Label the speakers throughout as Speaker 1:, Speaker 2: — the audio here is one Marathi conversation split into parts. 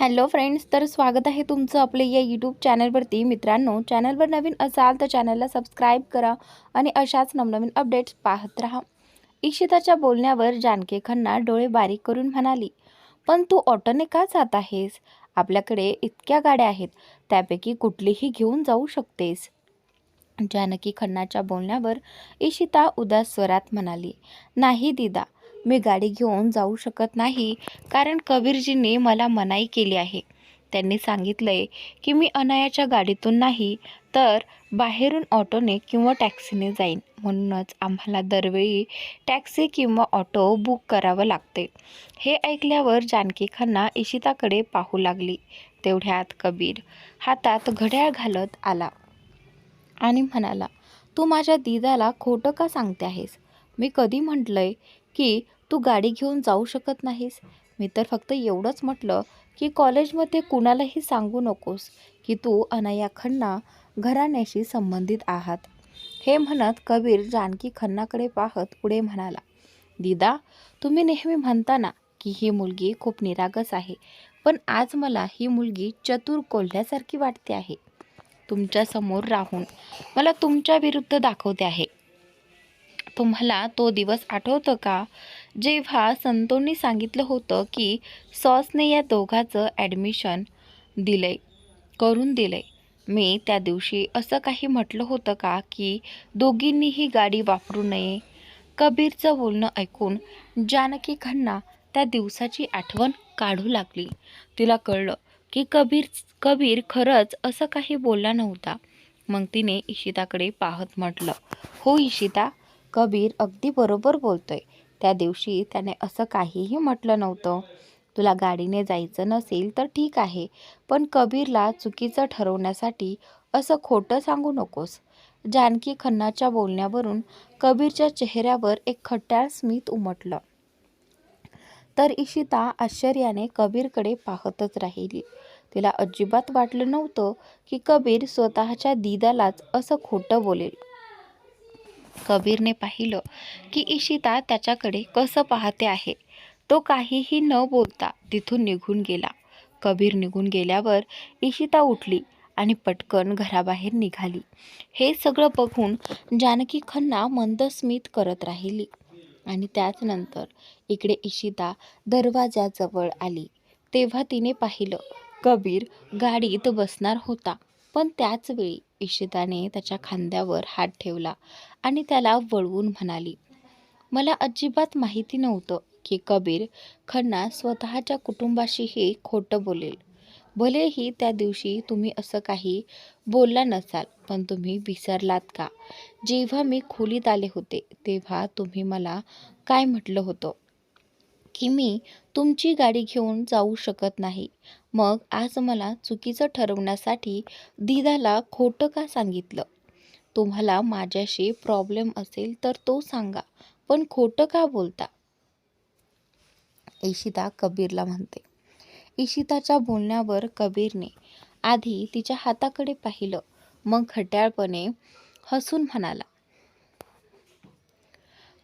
Speaker 1: हॅलो फ्रेंड्स तर स्वागत आहे तुमचं आपले या यूट्यूब चॅनलवरती. मित्रांनो चॅनलवर नवीन असाल तर चॅनलला सबस्क्राईब करा आणि अशाच नवनवीन अपडेट्स पाहत राहा. इशिताच्या बोलण्यावर जानकी खन्ना डोळे बारीक करून म्हणाली पण तू ऑटोने का जात आहेस? आपल्याकडे इतक्या गाड्या आहेत त्यापैकी कुठलीही घेऊन जाऊ शकतेस. जानकी खन्नाच्या बोलण्यावर इशिता उदास स्वरात म्हणाली नाही दिदा मी गाडी घेऊन जाऊ शकत नाही कारण कबीरजींनी मला मनाई केली आहे. त्यांनी सांगितलंय की मी अनायाच्या गाडीतून नाही तर बाहेरून ऑटोने किंवा टॅक्सीने जाईन. म्हणूनच आम्हाला दरवेळी टॅक्सी किंवा ऑटो बुक करावं लागते. हे ऐकल्यावर जानकी खन्ना इशिताकडे पाहू लागली. तेवढ्यात कबीर हातात घड्याळ घालत आला आणि म्हणाला तू माझ्या दिदाला खोटं का सांगते आहेस? मी कधी म्हटलंय की तू गाडी घेऊन जाऊ शकत नाहीस. मी तर फक्त एवढंच म्हटलं की कॉलेजमध्ये कुणालाही सांगू नकोस की तू अनया खन्ना घराण्याशी संबंधित आहात. हे म्हणत कबीर जानकी खन्नाकडे पाहत पुढे म्हणाला दिदा तुम्ही नेहमी म्हणता ना की ही मुलगी खूप निरागस आहे पण आज मला ही मुलगी चतुर कोल्ह्यासारखी वाटते आहे. तुमच्यासमोर राहून मला तुमच्या विरुद्ध दाखवते आहे. तुम्हाला तो दिवस आठवतं का? जेव्हा संतोंनी सांगितलं होतं की सॉसने या दोघाचं ॲडमिशन दिलंय करून दिलंय. मी त्या दिवशी असं काही म्हटलं होतं का की दोघींनीही गाडी वापरू नये? कबीरचं बोलणं ऐकून जानकी खन्ना त्या दिवसाची आठवण काढू लागली. तिला कळलं की कबीर कबीर खरंच असं काही बोलला नव्हता. मग तिने इशिताकडे पाहत म्हटलं हो इशिता कबीर अगदी बरोबर बोलतोय. त्या दिवशी त्याने असं काहीही म्हटलं नव्हतं. तुला गाडीने जायचं नसेल तर ठीक आहे पण कबीरला चुकीचं ठरवण्यासाठी असं खोटं सांगू नकोस. जानकी खन्नाच्या बोलण्यावरून कबीरच्या चेहऱ्यावर एक खट्याळ स्मित उमटलं. तर इशिता आश्चर्याने कबीरकडे पाहतच राहिली. तिला अजिबात वाटलं नव्हतं की कबीर स्वतःच्या दिदालाच असं खोटं बोलेल. कबीरने पाहिलं की इशिता त्याच्याकडे कसं पाहते आहे. तो काहीही न बोलता तिथून निघून गेला. कबीर निघून गेल्यावर इशिता उठली आणि पटकन घराबाहेर निघाली. हे सगळं बघून जानकी खन्ना मंदस्मित करत राहिली आणि त्याचनंतर इकडे इशिता दरवाजाजवळ आली. तेव्हा तिने पाहिलं कबीर गाडीत बसणार होता. पण त्याचवेळी इशिताने त्याच्या खांद्यावर हात ठेवला आणि त्याला वळवून म्हणाली मला अजिबात माहिती नव्हतं की कबीर खन्ना स्वतःच्या कुटुंबाशीही खोटं बोलेल. भलेही त्या दिवशी तुम्ही असं काही बोलला नसाल पण तुम्ही विसरलात का? जेव्हा मी खोलीत आले होते तेव्हा तुम्ही मला काय म्हटलं होतं? की मी तुमची गाडी घेऊन जाऊ शकत नाही. मग आज मला चुकीचं ठरवण्यासाठी दिदाला खोटं का सांगितलं? तुम्हाला माझ्याशी प्रॉब्लेम असेल तर तो सांगा पण खोटं का बोलता? इशिता कबीरला म्हणते. इशिताच्या बोलण्यावर कबीरने आधी तिच्या हाताकडे पाहिलं मग खट्याळपणे हसून म्हणाला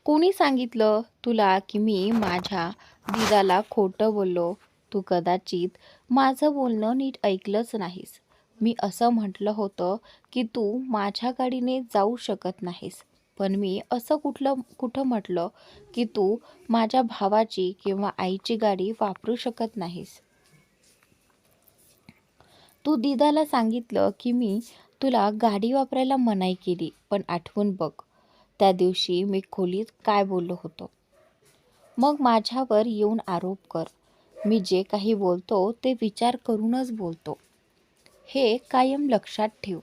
Speaker 1: कोणी सांगितलं तुला की मी माझ्या दिदाला खोटं बोललो? तू कदाचित माझं बोलणं नीट ऐकलंच नाहीस. मी असं म्हटलं होतं की तू माझ्या गाडीने जाऊ शकत नाहीस. पण मी असं कुठलं कुठं म्हटलं की तू माझ्या भावाची किंवा आईची गाडी वापरू शकत नाहीस. तू दिदाला सांगितलं की मी तुला गाडी वापरायला मनाई केली पण आठवून बघ त्या दिवशी मी खोलीत काय बोललो होतो. मग माझ्यावर येऊन आरोप कर. मी जे काही बोलतो ते विचार करूनच बोलतो. हे कायम लक्षात ठेव.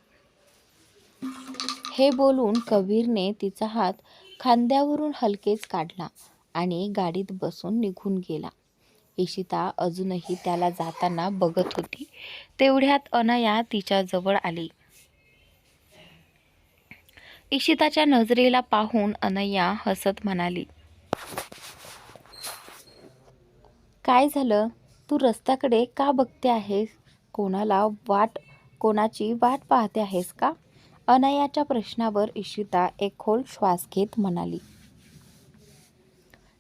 Speaker 1: हे बोलून कबीरने तिचा हात खांद्यावरून हलकेच काढला आणि गाडीत बसून निघून गेला. इशिता अजूनही त्याला जाताना बघत होती. तेवढ्यात अनया तिच्याजवळ आली. इशिताच्या नजरेला पाहून अनया हसत म्हणाली काय झालं? तू रस्त्याकडे का बघते आहेस? कोणाला वाट कोणाची वाट पाहते आहेस का? अनयाच्या प्रश्नावर इशिता एक खोल श्वास घेत म्हणाली.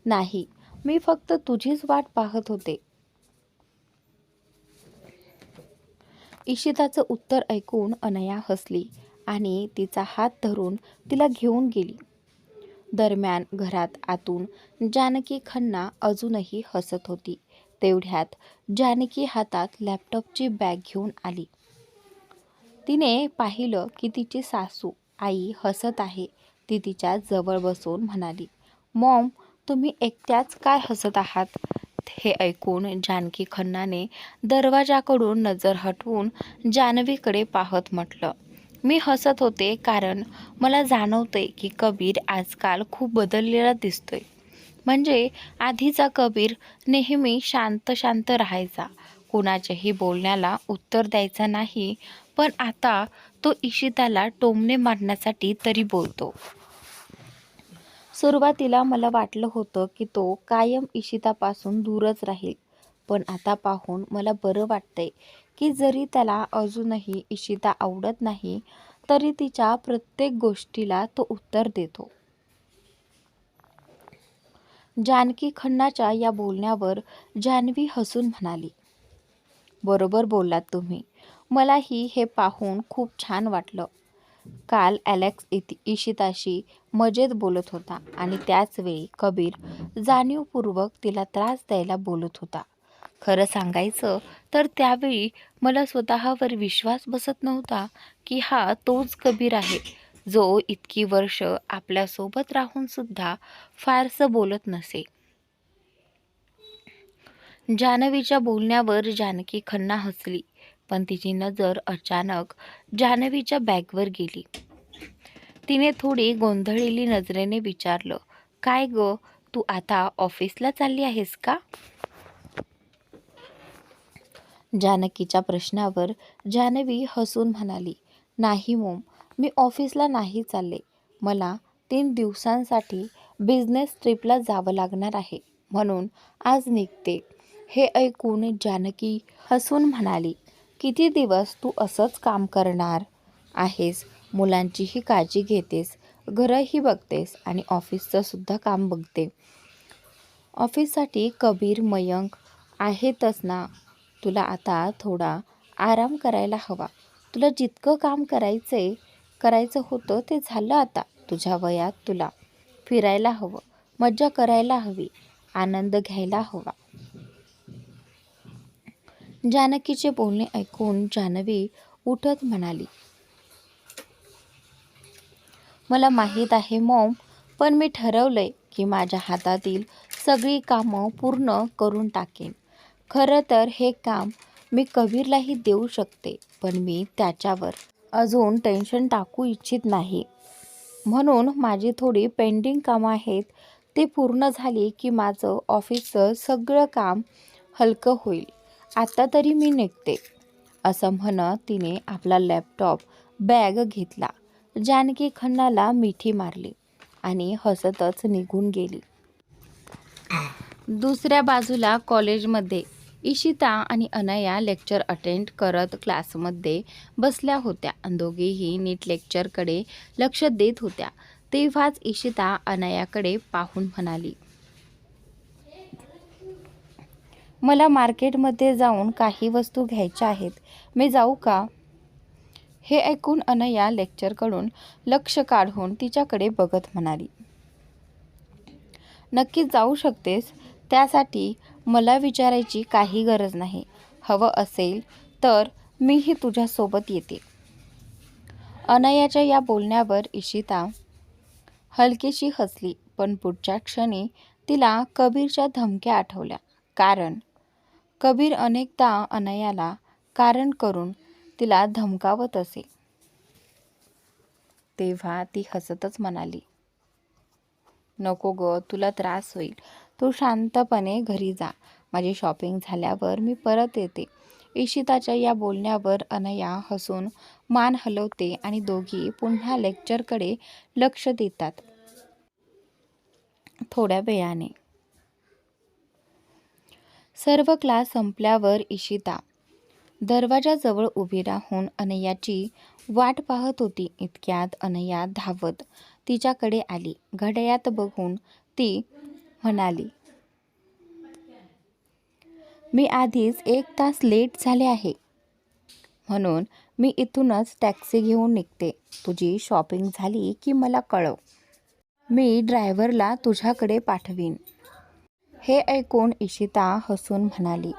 Speaker 1: नाही मी फक्त तुझीच वाट पाहत होते. इशिताचं उत्तर ऐकून अनया हसली आणि तिचा हात धरून तिला घेऊन गेली. दरम्यान घरात आतून जानकी खन्ना अजूनही हसत होती. तेवढ्यात जानकी हातात लॅपटॉपची बॅग घेऊन आली. तिने पाहिलं की तिची सासू आई हसत आहे. ती तिच्या जवळ बसून म्हणाली मॉम तुम्ही एकट्याच काय हसत आहात? हे ऐकून जानकी खन्नाने दरवाजाकडून नजर हटवून जान्हवीकडे पाहत म्हटलं मी हसत होते कारण मला जाणवते की कबीर आजकाल खूप बदललेला दिसतोय. म्हणजे आधीचा कबीर नेहमी शांत शांत राहायचा. कोणाच्याही बोलण्याला उत्तर द्यायचा नाही पण आता तो इशिताला टोमणे मारण्यासाठी तरी बोलतो. सुरुवातीला मला वाटलं होतं की तो कायम इशितापासून दूरच राहील पण आता पाहून मला बरं वाटतंय की जरी त्याला अजूनही इशिता आवडत नाही तरी तिच्या प्रत्येक गोष्टीला तो उत्तर देतो. जानकी खन्नाच्या या बोलण्यावर जान्हवी हसून म्हणाली बरोबर बोललात तुम्ही. मलाही हे पाहून खूप छान वाटलं. काल ॲलेक्स इति इशिताशी मजेत बोलत होता आणि त्याचवेळी कबीर जाणीवपूर्वक तिला त्रास द्यायला बोलत होता. खरं सांगायचं तर त्यावेळी मला स्वतःवर विश्वास बसत नव्हता की हा तोच कबीर आहे. जो इतकी वर्ष आपल्यासोबत राहून सुद्धा फारसं बोलत नसे. जान्हवीच्या बोलण्यावर जानकी खन्ना हसली पण तिची नजर अचानक जान्हवीच्या बॅगवर गेली. तिने थोडी गोंधळलेली नजरेने विचारलं काय ग तू आता ऑफिसला चालली आहेस का? जानकीच्या प्रश्नावर जान्हवी हसून म्हणाली नाही मोम मी ऑफिसला नाही चालले. मला तीन दिवसांसाठी बिझनेस ट्रिपला जावं लागणार आहे. म्हणून आज निघते. हे ऐकून जानकी हसून म्हणाली किती दिवस तू असंच काम करणार? आहेस मुलांचीही काळजी घेतेस घरही बघतेस आणि ऑफिसचं सुद्धा काम बघते. ऑफिससाठी कबीर मयंक आहेतच ना? तुला आता थोडा आराम करायला हवा. तुला जितकं काम करायचंय करायचं होतं ते झालं आता. तुझ्या वयात तुला फिरायला हवं मज्जा करायला हवी आनंद घ्यायला हवा. जानकीचे बोलणे ऐकून जान्हवी उठत म्हणाली मला माहीत आहे मॉम पण मी ठरवलंय की माझ्या हातातील सगळी कामं पूर्ण करून टाकेन. खरं तर हे काम मी कबीरलाही देऊ शकते पण मी त्याच्यावर अजून टेन्शन टाकू इच्छित नाही. म्हणून माझी थोडी पेंडिंग कामं आहेत ती पूर्ण झाली की माझं ऑफिसचं सगळं काम हलकं होईल. आता तरी मी निघते असं म्हणत तिने आपला लॅपटॉप बॅग घेतला. जानकी खन्नाला मिठी मारली आणि हसतच निघून गेली. दुसऱ्या बाजूला कॉलेजमध्ये इशिता आणि अनया लेक्चर अटेंड करत क्लासमध्ये बसल्या होत्या. दोघेही नीट लेक्चरकडे लक्ष देत होत्या. तेव्हाच इशिता अनयाकडे पाहून म्हणाली मला मार्केटमध्ये जाऊन काही वस्तू घ्यायच्या आहेत. मी जाऊ का? हे ऐकून अनया लेक्चरकडून लक्ष काढून तिच्याकडे बघत म्हणाली नक्कीच जाऊ शकतेस. त्यासाठी मला विचारायची काही गरज नाही. हवं असेल तर मीही तुझ्यासोबत येते. अनयाच्या या बोलण्यावर इशिता हलकीशी हसली पण पुढच्या क्षणी तिला कबीरच्या धमक्या आठवल्या. कारण? कबीर अनेकदा अनयाला कारण करून तिला धमकावत असे. तेव्हा ती हसतच म्हणाली नको ग तुला त्रास होईल. तू शांतपणे घरी जा. माझी शॉपिंग झाल्यावर मी परत येते. इशिताच्या या बोलण्यावर अनया हसून मान हलवते आणि दोघी पुन्हा लेक्चरकडे लक्ष देतात. थोड्या वेळाने. सर्व क्लास संपल्यावर इशिता दरवाजाजवळ उभी राहून अनयाची वाट पाहत होती. इतक्यात अनया धावत तिच्याकडे आली. घड्याळात बघून ती म्हणाली. मी आधीच एक तास लेट झाले आहे. म्हणून मी इथूनच टॅक्सी घेऊन निघते. तुझी शॉपिंग झाली की मला कळव. मी ड्रायव्हरला तुझ्याकडे पाठवीन. हे ऐकून इशिता हसून म्हणाली.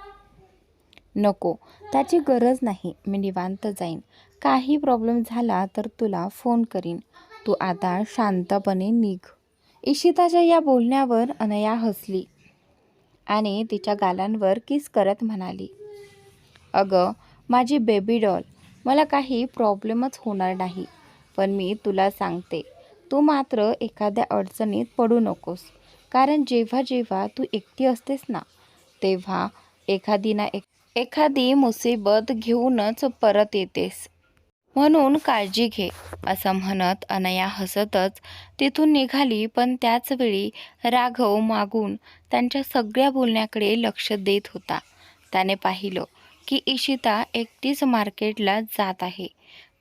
Speaker 1: नको त्याची गरज नाही. मी निवांत जाईन. काही प्रॉब्लेम झाला तर तुला फोन करीन. तू आता शांतपणे निघ. इशिताच्या या बोलण्यावर अनया हसली आणि तिच्या गालांवर किस करत म्हणाली अगं माझी बेबी डॉल मला काही प्रॉब्लेमच होणार नाही पण मी तुला सांगते तू मात्र एखाद्या अडचणीत पडू नकोस कारण जेव्हा जेव्हा तू एकटी असतेस ना तेव्हा एखादी ना एक एखादी मुसीबत घेऊनच परत येतेस. म्हणून काळजी घे असं म्हणत अनया हसतच तिथून निघाली. पण त्याचवेळी राघव मागून त्यांच्या सगळ्या बोलण्याकडे लक्ष देत होता. त्याने पाहिलं की इशिता एकटीच मार्केटला जात आहे.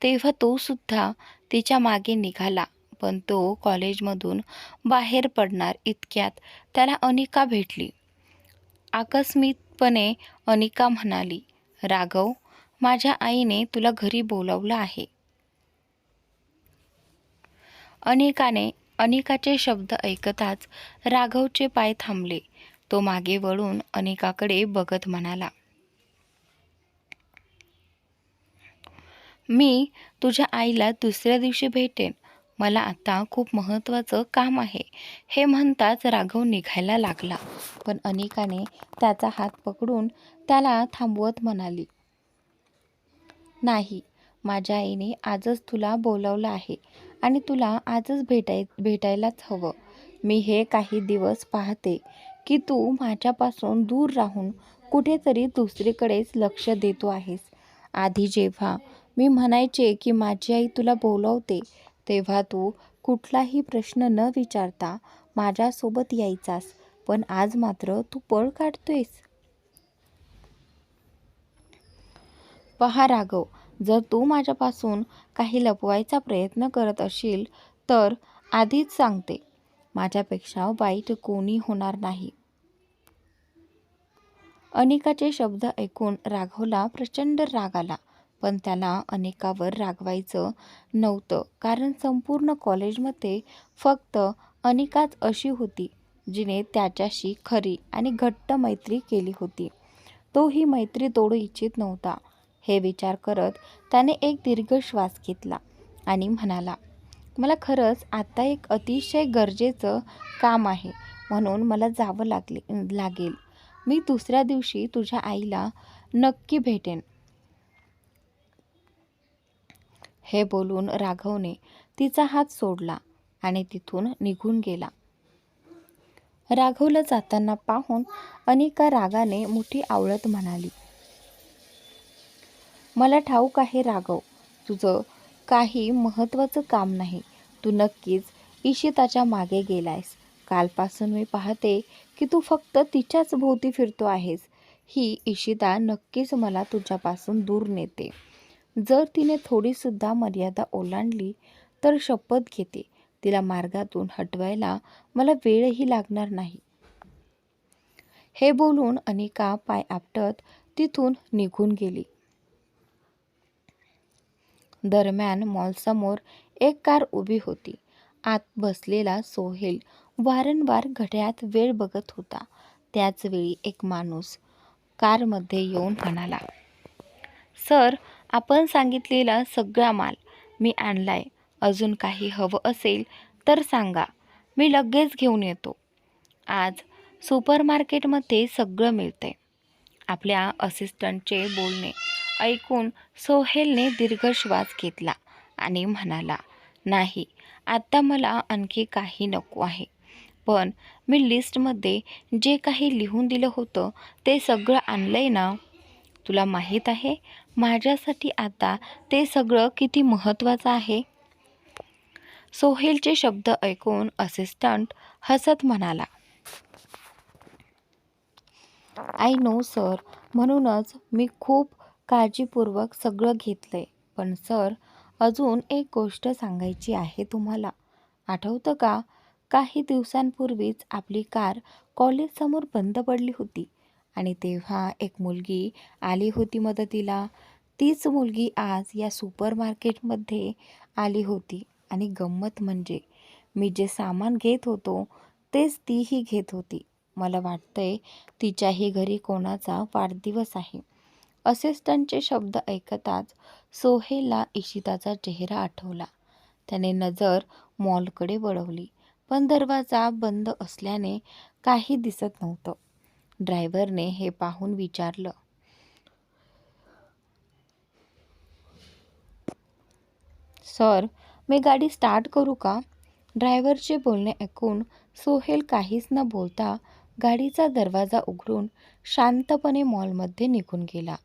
Speaker 1: तेव्हा तो सुद्धा तिच्यामागे निघाला. पण तो कॉलेजमधून बाहेर पडणार इतक्यात त्याला अनिका भेटली. आकस्मिकपणे अनिका म्हणाली राघव माझ्या आईने तुला घरी बोलावलं आहे. अनेकाने अनेकाचे शब्द ऐकताच राघवचे पाय थांबले. तो मागे वळून अनेकाकडे बघत म्हणाला मी तुझ्या आईला दुसऱ्या दिवशी भेटेन. मला आता खूप महत्त्वाचं काम आहे. हे म्हणताच राघव निघायला लागला. पण अनेकाने त्याचा हात पकडून त्याला थांबवत म्हणाली नाही माझ्या आईने आजच तुला बोलवलं आहे आणि तुला आजच भेटाय भेटायलाच हवं. मी हे काही दिवस पाहते की तू माझ्यापासून दूर राहून कुठेतरी दुसरीकडेच लक्ष देतो आहेस. आधी जेव्हा मी म्हणायचे की माझी आई तुला बोलवते तेव्हा तू कुठलाही प्रश्न न विचारता माझ्यासोबत यायचास पण आज मात्र तू पळ काढतोयस. पहा राघव जर तू माझ्यापासून काही लपवायचा प्रयत्न करत असशील तर आधीच सांगते. माझ्यापेक्षा वाईट कोणी होणार नाही. अनिकाचे शब्द ऐकून राघवला प्रचंड राग आला पण त्याला अनिकावर रागवायचं नव्हतं कारण संपूर्ण कॉलेजमध्ये फक्त अनिकाच अशी होती जिने त्याच्याशी खरी आणि घट्ट मैत्री केली होती. तो ही मैत्री तोडू इच्छित नव्हता. हे विचार करत त्याने एक दीर्घ श्वास घेतला आणि म्हणाला मला खरंच आत्ता एक अतिशय गरजेचं काम आहे म्हणून मला जावं लागले लागेल. मी दुसऱ्या दिवशी तुझ्या आईला नक्की भेटेन. हे बोलून राघवने तिचा हात सोडला आणि तिथून निघून गेला. राघवला जाताना पाहून अनिका रागाने मुठी आवळत म्हणाली मला ठाऊक आहे राघव. तुझं काही महत्त्वाचं काम नाही. तू नक्कीच इशिताच्या मागे गेलायस. कालपासून मी पाहते की तू फक्त तिच्याच भोवती फिरतो आहेस. ही इशिता नक्कीच मला तुझ्यापासून दूर नेते. जर तिने थोडीसुद्धा मर्यादा ओलांडली तर शपथ घेते. तिला मार्गातून हटवायला मला वेळही लागणार नाही. हे बोलून अनिका पाय आपटत तिथून निघून गेली. दरम्यान मॉलसमोर एक कार उभी होती. आत बसलेला सोहेल वारंवार घड्याळात वेळ बघत होता. त्याचवेळी एक माणूस कारमध्ये येऊन म्हणाला सर आपण सांगितलेला सगळा माल मी आणलाय. अजून काही हवं असेल तर सांगा. मी लगेच घेऊन येतो. आज सुपर मार्केटमध्ये सगळं मिळतंय. आपल्या असिस्टंटचे बोलणे ऐकून सोहेलने दीर्घ श्वास घेतला आणि म्हणाला नाही आत्ता मला आणखी काही नको आहे. पण मी लिस्टमध्ये जे काही लिहून दिलं होतं ते सगळं आणलं आहे ना? तुला माहीत आहे? माझ्यासाठी आता ते सगळं किती महत्त्वाचं आहे? सोहेलचे शब्द ऐकून असिस्टंट हसत म्हणाला आय नो सर म्हणूनच मी खूप काळजीपूर्वक सगळं घेतलं आहे पण सर अजून एक गोष्ट सांगायची आहे तुम्हाला. आठवतं का? काही दिवसांपूर्वीच आपली कार कॉलेजसमोर बंद पडली होती. आणि तेव्हा एक मुलगी आली होती मदतीला. तीच मुलगी आज या सुपर मार्केटमध्ये आली होती. आणि गंमत म्हणजे मी जे सामान घेत होतो तेच तीही घेत होती. मला वाटतंय तिच्याही घरी कोणाचा वाढदिवस आहे. असिस्टंटचे शब्द ऐकताच सोहेलला इशिताचा चेहरा आठवला. त्याने नजर मॉलकडे वळवली पण दरवाजा बंद असल्याने काही दिसत नव्हतं. ड्रायव्हरने हे पाहून विचारलं सर मी गाडी स्टार्ट करू का? ड्रायव्हरचे बोलणे ऐकून सोहेल काहीच न बोलता गाडीचा दरवाजा उघडून शांतपणे मॉलमध्ये निघून गेला.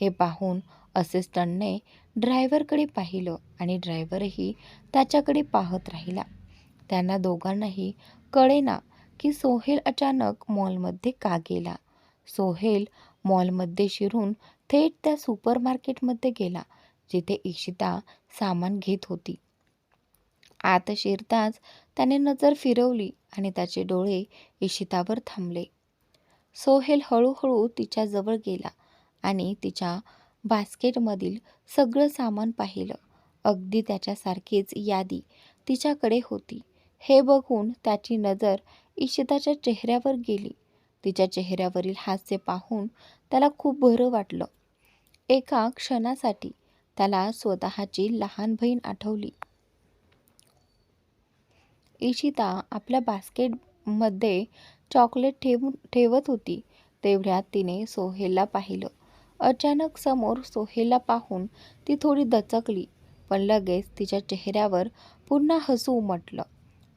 Speaker 1: हे पाहून असिस्टंटने ड्रायव्हरकडे पाहिलं आणि ड्रायव्हरही त्याच्याकडे पाहत राहिला. त्यांना दोघांनाही कळेना की सोहेल अचानक मॉलमध्ये का गेला. सोहेल मॉलमध्ये शिरून थेट त्या सुपर मार्केटमध्ये गेला जिथे इशिता सामान घेत होती. आत शिरताच त्याने नजर फिरवली आणि त्याचे डोळे इशितावर थांबले. सोहेल हळूहळू तिच्याजवळ गेला. आणि तिच्या बास्केटमधील सगळं सामान पाहिलं. अगदी त्याच्यासारखीच यादी तिच्याकडे होती. हे बघून त्याची नजर इशिताच्या चेहऱ्यावर गेली. तिच्या चेहऱ्यावरील हास्य पाहून त्याला खूप बरं वाटलं. एका क्षणासाठी त्याला स्वतःची लहान बहीण आठवली. इशिता आपल्या बास्केटमध्ये चॉकलेट ठेवून ठेवत होती. तेवढ्यात तिने सोहेलला पाहिलं. अचानक समोर सोहेलला पाहून ती थोडी दचकली पण लगेच तिच्या चेहऱ्यावर पुन्हा हसू उमटलं.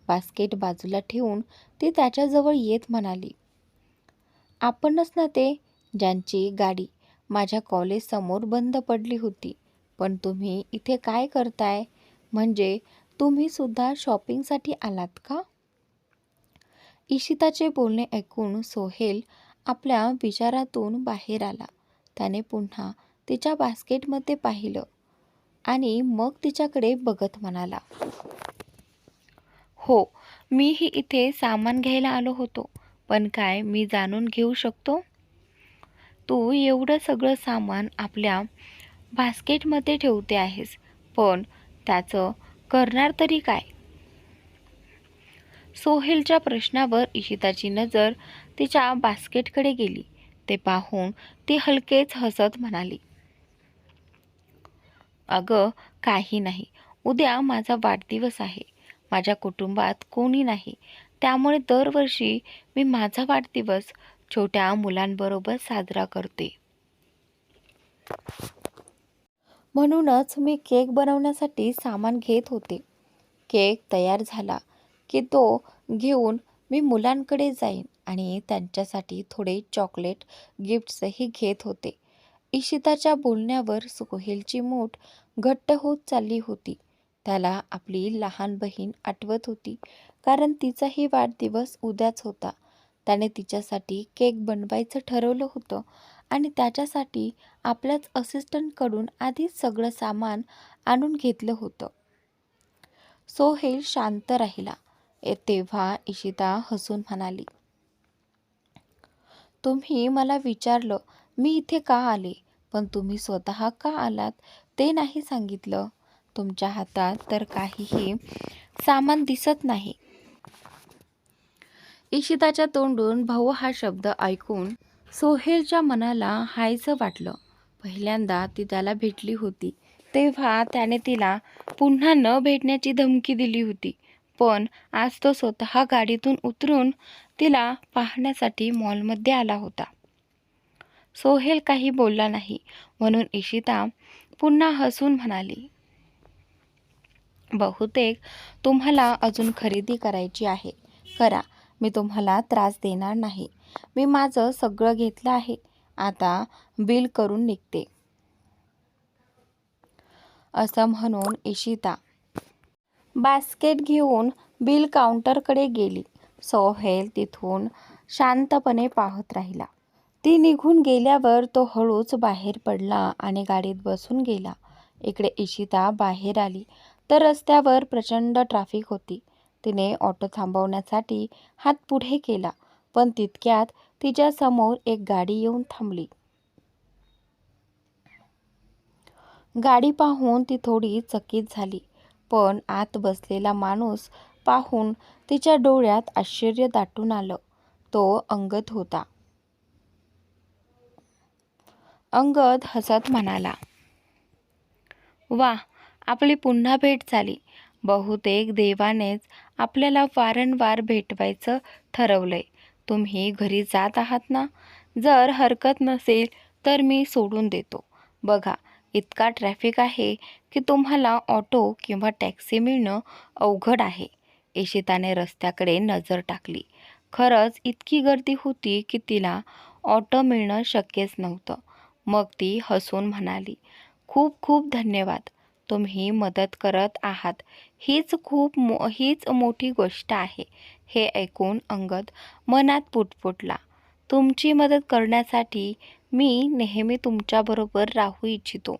Speaker 1: बास्केट बाजूला ठेवून ती त्याच्याजवळ येत म्हणाली आपणच ना ते ज्यांची गाडी माझ्या कॉलेजसमोर बंद पडली होती पण तुम्ही इथे काय करताय? म्हणजे तुम्हीसुद्धा शॉपिंगसाठी आलात का? इशिताचे बोलणे ऐकून सोहेल आपल्या विचारातून बाहेर आला. त्याने पुन्हा तिच्या बास्केटमध्ये पाहिलं आणि मग तिच्याकडे बघत म्हणाला हो मीही इथे सामान घ्यायला आलो होतो पण काय मी जाणून घेऊ शकतो? तू एवढं सगळं सामान आपल्या बास्केटमध्ये ठेवते आहेस पण त्याचं करणार तरी काय? सोहेलच्या प्रश्नावर इशिताची नजर तिच्या बास्केटकडे गेली. ते पाहून ती हलकेच हसत म्हणाली अगं काही नाही. उद्या माझा वाढदिवस आहे. माझ्या कुटुंबात कोणी नाही. त्यामुळे दरवर्षी मी माझा वाढदिवस छोट्या मुलांबरोबर साजरा करते. म्हणूनच मी केक बनवण्यासाठी सामान घेत होते. केक तयार झाला की तो घेऊन मी मुलांकडे जाईन. आणि त्यांच्यासाठी थोडे चॉकलेट गिफ्ट्सही घेत होते. इशिताच्या बोलण्यावर सोहेलची मूठ घट्ट होत चालली होती. त्याला आपली लहान बहीण आठवत होती कारण तिचाही वाढदिवस उद्याच होता. त्याने तिच्यासाठी केक बनवायचं ठरवलं होतं आणि त्याच्यासाठी आपल्याच असिस्टंटकडून आधीच सगळं सामान आणून घेतलं होतं. सोहेल शांत राहिला. तेव्हा इशिता हसून म्हणाली तुम्ही मला विचारलं मी इथे का आले? पण तुम्ही स्वतः का आलात? ते नाही सांगितलं. तुमच्या हातात तर काहीही सामान दिसत नाही. इशिताच्या तोंडून भाऊ हा शब्द ऐकून सोहेलच्या मनाला हायचं वाटलं. पहिल्यांदा ती त्याला भेटली होती तेव्हा त्याने तिला पुन्हा न भेटण्याची धमकी दिली होती. पण आज तो स्वतः गाडीतून उतरून तिला पाहण्यासाठी मॉलमध्ये आला होता. सोहेल काही बोलला नाही. म्हणून इशिता पुन्हा हसून म्हणाली बहुतेक तुम्हाला अजून खरेदी करायची आहे. करा. मी तुम्हाला त्रास देणार नाही. मी माझं सगळं घेतलं आहे. आता बिल करून निघते. असं म्हणून इशिता बास्केट घेऊन बिल काउंटरकडे गेली. सोहेल तिथून शांतपणे पाहत राहिला. ती निघून गेल्यावर तो हळूच बाहेर पडला आणि गाडीत बसून गेला. इकडे इशिता बाहेर आली. तर रस्त्यावर प्रचंड ट्रॅफिक होती. तिने ऑटो थांबवण्यासाठी हात पुढे केला पण तितक्यात तिच्यासमोर एक गाडी येऊन थांबली. गाडी पाहून ती थोडी चकित झाली. पण आत बसलेला माणूस पाहून तिच्या डोळ्यात आश्चर्य दाटून आलं. तो अंगद होता. अंगद हसत म्हणाला वा आपली पुन्हा भेट झाली. बहुतेक देवानेच आपल्याला वारंवार भेटवायचं ठरवलंय. तुम्ही घरी जात आहात ना? जर हरकत नसेल तर मी सोडून देतो. बघा इतका ट्रॅफिक आहे की तुम्हाला ऑटो किंवा टॅक्सी मिळणं अवघड आहे. इशिताने रस्त्याकडे नजर टाकली. खरंच इतकी गर्दी होती की तिला ऑटो मिळणं शक्यच नव्हतं. मग ती हसून म्हणाली खूप खूप धन्यवाद. तुम्ही मदत करत आहात. हीच खूप मो हीच मोठी गोष्ट आहे. हे ऐकून अंगद मनात पुटपुटला. तुमची मदत करण्यासाठी मी नेहमी तुमच्याबरोबर राहू इच्छितो.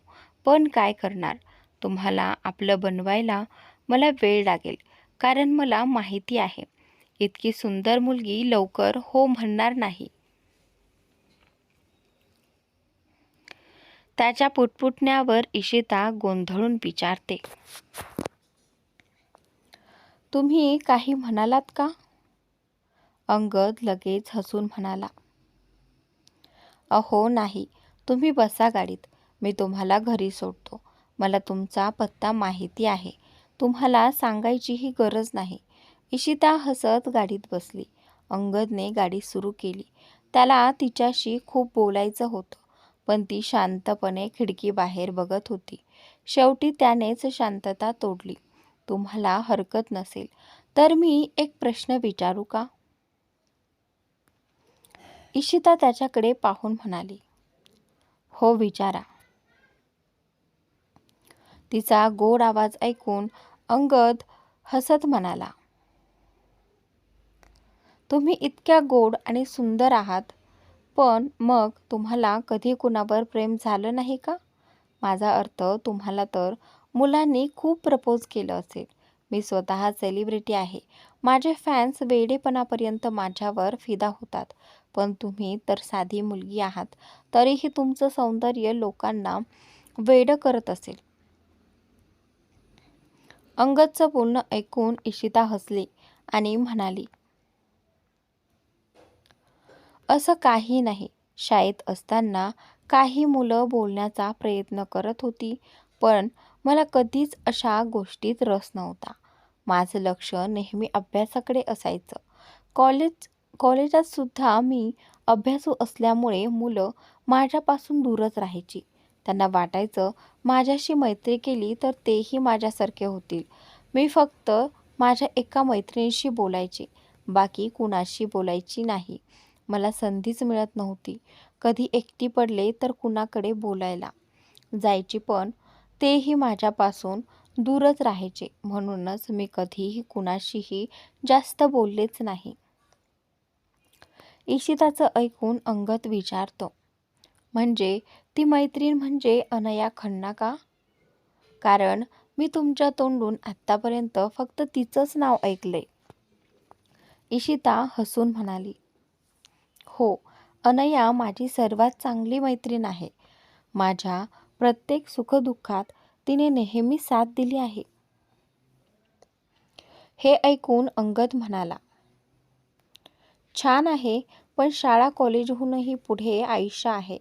Speaker 1: पण काय करणार? तुम्हाला आपलं बनवायला मला वेळ लागेल कारण मला माहिती आहे. इतकी सुंदर मुलगी लवकर हो म्हणणार नाही. त्याच्या पुटपुटण्यावर इशिता गोंधळून विचारते. तुम्ही काही म्हणालात का? अंगद लगेच हसून म्हणाला. अहो नाही. तुम्ही बसा गाडीत. मी तुम्हाला घरी सोडतो. मला तुमचा पत्ता माहिती आहे. तुम्हाला सांगायचीही गरज नाही. इशिता हसत गाडीत बसली. अंगदने गाडी सुरू केली. त्याला तिच्याशी खूप बोलायचं होतं पण ती शांतपणे खिडकीबाहेर बघत होती. शेवटी त्यानेच शांतता तोडली. तुम्हाला हरकत नसेल. तर मी एक प्रश्न विचारू का? इशिता त्याच्याकडे पाहून म्हणाली हो विचारा. तिचा गोड आवाज ऐकून अंगद हसत म्हणाला तुम्ही इतक्या गोड आणि सुंदर आहात पण मग तुम्हाला कधी कुणावर प्रेम झालं नाही का? माझा अर्थ तुम्हाला तर मुलांनी खूप प्रपोज केलं असेल. मी स्वतः सेलिब्रिटी आहे. माझे फॅन्स वेडेपणापर्यंत माझ्यावर फिदा होतात. पण तुम्ही तर साधी मुलगी आहात. तरीही तुमचं सौंदर्य लोकांना वेड करत असेल. अंगदचं बोलणं ऐकून इशिता हसली आणि म्हणाली असं काही नाही. शाळेत असताना काही मुलं बोलण्याचा प्रयत्न करत होती पण मला कधीच अशा गोष्टीत रस नव्हता. माझं लक्ष नेहमी अभ्यासाकडे असायचं. कॉलेज कॉलेजातसुद्धा मी अभ्यासू असल्यामुळे मुलं माझ्यापासून दूरच राहायची. त्यांना वाटायचं माझ्याशी मैत्री केली तर तेही माझ्यासारखे होतील. मी फक्त माझ्या एका मैत्रिणीशी बोलायचे बाकी कुणाशी बोलायची नाही. मला संधीच मिळत नव्हती. कधी एकटी पडले तर कुणाकडे बोलायला? जायची पण तेही माझ्यापासून दूरच राहायचे. म्हणूनच मी कधीही कुणाशीही जास्त बोललेच नाही. इशिताचं ऐकून अंगत विचारतो. म्हणजे ती मैत्रीण म्हणजे अनया खन्ना का? कारण मी तुमच्या तोंडून आत्तापर्यंत फक्त तिचंच नाव ऐकले इशिता हसून म्हणाली हो अनया माझी सर्वात चांगली मैत्रीण आहे. माझ्या प्रत्येक सुखदुःखात तिने नेहमी साथ दिली आहे. हे ऐकून अंगद म्हणाला छान आहे पण शाळा कॉलेजहूनही पुढे आयुष्य आहे.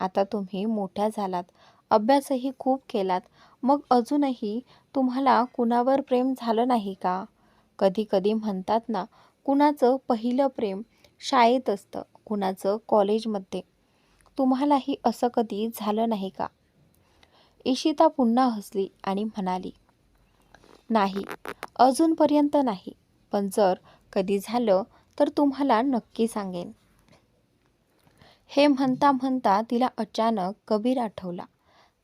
Speaker 1: आता तुम्ही मोठ्या झालात अभ्यासही खूप केलात मग अजूनही तुम्हाला कुणावर प्रेम झालं नाही का? कधी कधी म्हणतात ना कुणाचं पहिलं प्रेम शाळेत असतं कुणाचं कॉलेजमध्ये. तुम्हालाही असं कधी झालं नाही का? इशिता पुन्हा हसली आणि म्हणाली नाही अजूनपर्यंत नाही पण जर कधी झालं तर तुम्हाला नक्की सांगेन. हे म्हणता म्हणता तिला अचानक कबीर आठवला.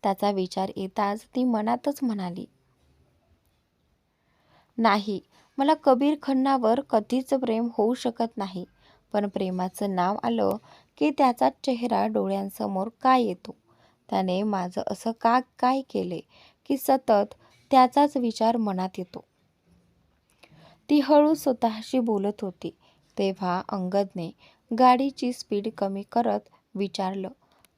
Speaker 1: त्याचा विचार येताच ती मनातच म्हणाली नाही मला कबीर खन्नावर कधीच प्रेम होऊ शकत नाही. पण प्रेमाचं नाव आलं की त्याचा चेहरा डोळ्यांसमोर काय येतो? त्याने माझं असं का काय केले की सतत त्याचाच विचार मनात येतो. ती हळू स्वतःशी बोलत होती. तेव्हा अंगदने गाडीची स्पीड कमी करत विचारलं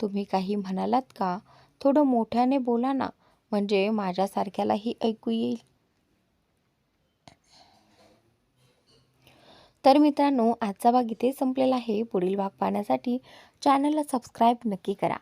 Speaker 1: तुम्ही काही म्हणालात का? थोडं मोठ्याने बोला ना म्हणजे माझ्यासारख्यालाही ऐकू येईल. तर मित्रांनो आजचा भाग इथे संपलेला आहे. पुढील भाग पाहण्यासाठी चॅनलला सबस्क्राईब नक्की करा.